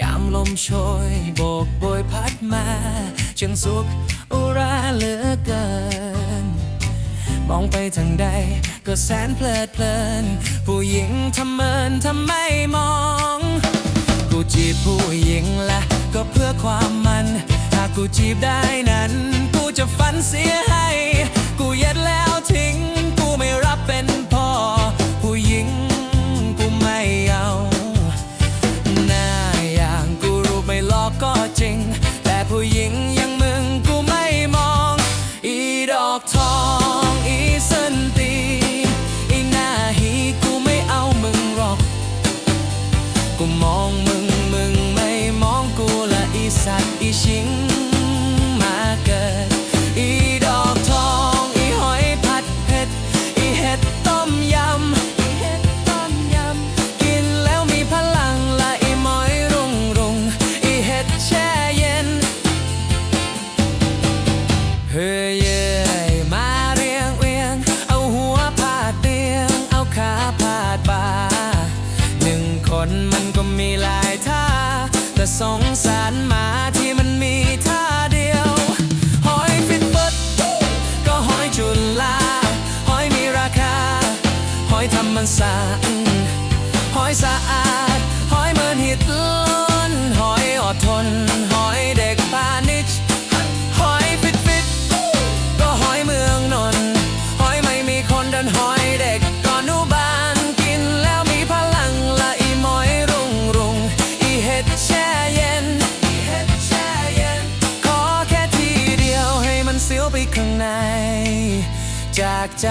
ยามลมโชยโบกโบยพัดมาช่างสุขอุราเหลือเกิน มองไปทางใดก็แสนเพลิดเพลิน ผู้หญิงทำเมินทำไม่มอง กูจีบผู้หญิงละก็เพื่อความมันถ้ากูจีบได้นั้น กูจะฝันเสียให้ อกทองอีเส้นตีอีหน้าฮีกูไม่เอามึงหรอก กูมองมึงมึงไม่มองกูละอีสัตว์อีชิง สงสารหมาที่มันมีท่าเดียว หอยฟิตเบิดก็หอยจุลาหอยมีราคา หอยทำมันสตร์ห จากใจ